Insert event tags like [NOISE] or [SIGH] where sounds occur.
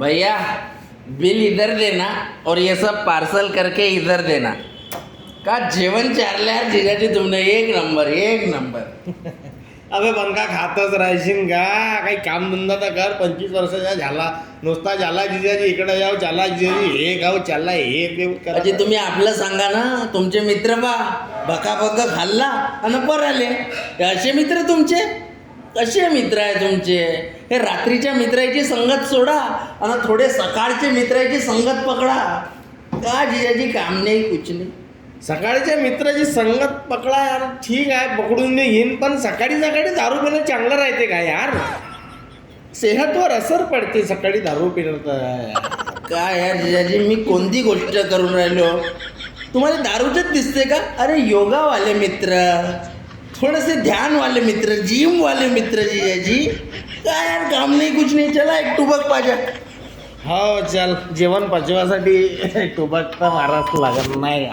भैया बिल इधर देना और ये सब पार्सल करके इधर देना। का जेवण चारल्या जिजाजी तुमने? एक नंबर एक नंबर [LAUGHS] अबे बनका खातच राहशील का? काही काम धंदा तर कर. पंचवीस वर्षाचा झाला. नुसता झाला जिजाजी इकडे जाऊ चाला जिजाजी हे गाव चालला हे. अजी तुम्ही आपलं सांगा ना. तुमचे मित्र बा बका बका खाल्ला आणि पर आले असे मित्र तुमचे? कसे मित्र आहे तुमचे? हे रात्रीच्या मित्राची संगत सोडा आणि थोडे सकाळचे मित्राची संगत पकडा. का जिजाजी काम नाही कुछ नाही? सकाळच्या मित्राची संगत पकडा यार. ठीक आहे पकडून मी येईन पण सकाळी सकाळी दारू पिणं चांगलं राहते का यार? सेहतवर असर पडते सकाळी दारू पिणं तर. काय यार जिजाजी मी कोणती गोष्ट करून राहिलो? तुम्हाला दारूचंच दिसते का? अरे योगावाले मित्र. थोडेसे ध्यानवाले मित्र जिमवाले मित्र जी याची काय यार काम नाही कुछ नाही चला एक टुबक पाजा. हो चल जेवण पचवासाठी टुबक तर माराच लागत नाही